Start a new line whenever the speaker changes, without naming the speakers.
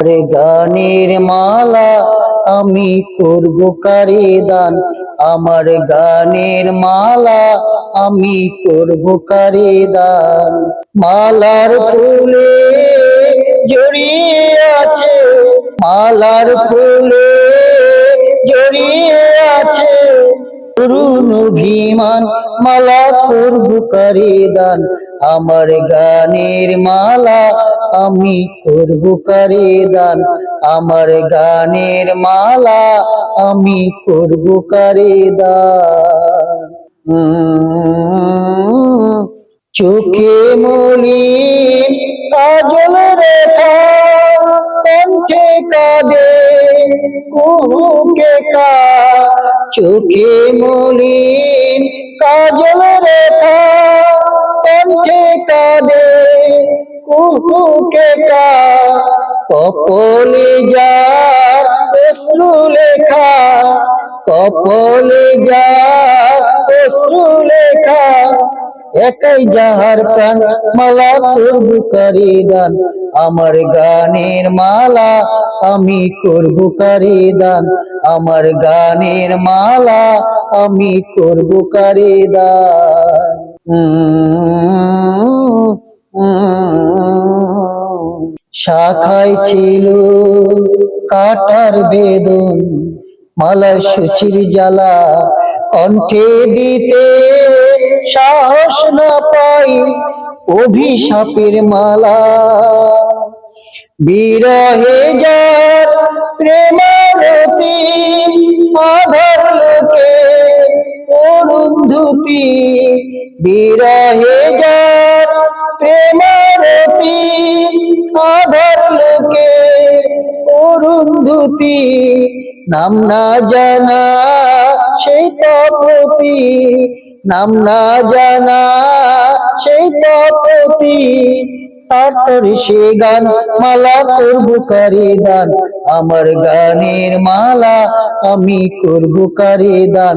আরে গানের মালা আমি করব কারে দান? আমার গানের মালা আমি করব কারে দান? মালার ফুলে জড়িয়ে আছে, মালার ফুলে জড়িয়ে আছে। তরুণ অভিমান মালা করব কারে দান? আমার গানের মালা আমি করব কারে দান আমার গানের মালা আমি করব কারে দান চোখে মলিন কাজল রেখা, কণ্ঠে কাঁদে, কুহুকে কা। চোখে মলিন কাজল রেখা কণ্ঠে কাঁদে কুহুকে কা কপলে যার অশ্রু লেখা, কপলে যার অশ্রু লেখা, একাই যাহার প্রাণ মালা করব কারে দান, আমার গানের মালা আমি করব কারে দান, আমার গানের মালা আমি করব কারে দান। শাখায় ছিল কাটার বেদন মালা সুচির জ্বালা, কণ্ঠে দিতে সাহস না পাই অভিশাপের মালা। বিরহে যার প্রেমারতি আধার লোকে অরুন্ধুতি বিরহে যার প্রেমারতি আধার লোকে অরুন্ধুতি নাম না জানা সেই তপতি নাম না জানা সেই তপতি তার তোর সে গান, মালা করব কারে দান, আমার গানের মালা আমি করব কারে দান।